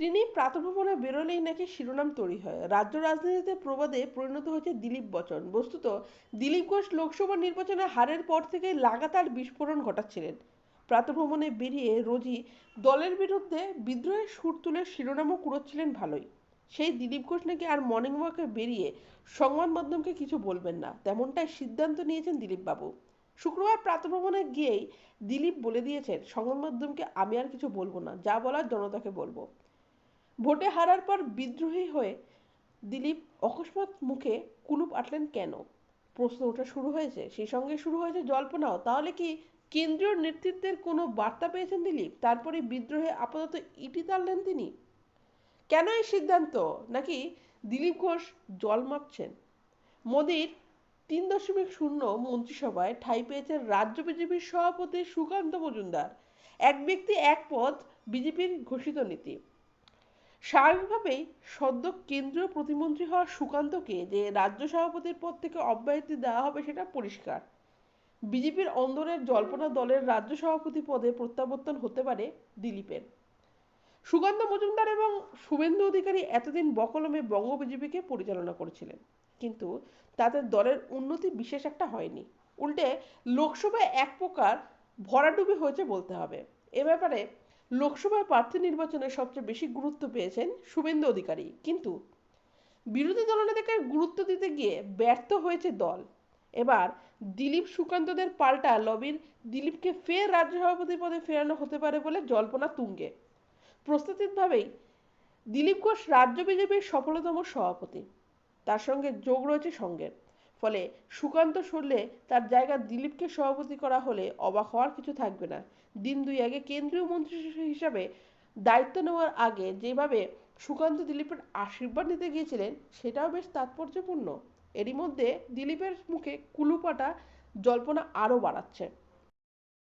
তিনি প্রাতভ্রমণে বেরোলেই নাকি শিরোনাম তৈরি হয়। রাজ্য রাজনীতিতে প্রবাদে পরিণত হয়েছে দিলীপ বচন বস্তুত, দিলীপ ঘোষ লোকসভা নির্বাচনে হারের পর থেকে লাগাতার বিস্ফোরণ ঘটাচ্ছিলেন। প্রাতভ্রমণে বেরিয়ে রোজই দলের বিরুদ্ধে বিদ্রোহের সুর তুলে শিরোনামও কুড়োচ্ছিলেন ভালোই। সেই দিলীপ ঘোষ নাকি আর মর্নিং ওয়াকে বেরিয়ে সংবাদ মাধ্যমকে কিছু বলবেন না। তেমনটাই সিদ্ধান্ত নিয়েছেন দিলীপ বাবু। শুক্রবার প্রাতভ্রমণে গিয়েই দিলীপ বলে দিয়েছেন, সংবাদ মাধ্যমকে আমি আর কিছু বলব না। যা বলার জনতাকে বলব। ভোটে হারার পর বিদ্রোহী হয়ে দিলীপ অকস্মাৎ মুখে কুলুপ আটলেন কেন? প্রশ্ন ওঠা শুরু হয়েছে। সেই সঙ্গে শুরু হয়েছে জল্পনাও। তাহলে কি কেন্দ্রীয় নেতৃত্বের কোনো বার্তা পেয়েছেন দিলীপ? তারপরে বিদ্রোহে আপাতত ইটি তাড়লেন তিনি? কেন এই সিদ্ধান্ত? নাকি দিলীপ ঘোষ জল মাপছেন? মোদির তিন দশমিক শূন্য মন্ত্রিসভায় ঠাঁই পেয়েছেন রাজ্য বিজেপির সভাপতি সুকান্ত মজুমদার। এক ব্যক্তি এক পদ বিজেপির ঘোষিত নীতি। স্বাভাবিকভাবেই সদ্য কেন্দ্রীয় প্রতিমন্ত্রী হওয়া সুকান্তকে যে রাজ্য সভাপতির পদ থেকে অব্যাহতি দেওয়া হবে সেটা পরিষ্কার। বিজেপির অন্দরের জল্পনা দলের রাজ্য সভাপতি পদে প্রত্যাবর্তন হতে পারে দিলীপের। সুকান্ত মজুমদার এবং শুভেন্দু অধিকারী এতদিন বকলমে বঙ্গ বিজেপিকে পরিচালনা করেছিলেন, কিন্তু তাদের দলের উন্নতি বিশেষ একটা হয়নি। উল্টে লোকসভায় এক প্রকার ভরাডুবি হয়েছে বলতে হবে। এ ব্যাপারে লোকসভায় প্রার্থী নির্বাচনে সবচেয়ে বেশি গুরুত্ব পেয়েছেন শুভেন্দু অধিকারী। কিন্তু বিরোধী দলনেতাকে গুরুত্ব দিতে গিয়ে ব্যর্থ হয়েছে দল। এবার দিলীপ সুকান্তদের পাল্টা লবির দিলীপকে ফের রাজ্য সভাপতি পদে ফেরানো হতে পারে বলে জল্পনা তুঙ্গে। প্রস্তুতিতভাবেই দিলীপ ঘোষ রাজ্য বিজেপির সফলতম সভাপতি। তার সঙ্গে যোগ রয়েছে সঙ্গের ফলে সুকান্ত সরলে তার জায়গা দিলীপকে সভাপতি করা হলে অবাক হওয়ার কিছু থাকবে না। দিন দুই আগে কেন্দ্রীয় মন্ত্রী হিসাবে দায়িত্ব নেওয়ার আগে যেভাবে সুকান্ত দিলীপের আশীর্বাদ নিতে গিয়েছিলেন, সেটাও বেশ তাৎপর্যপূর্ণ। এরই মধ্যে দিলীপের মুখে কুলুপাটা জল্পনা আরও বাড়াচ্ছে।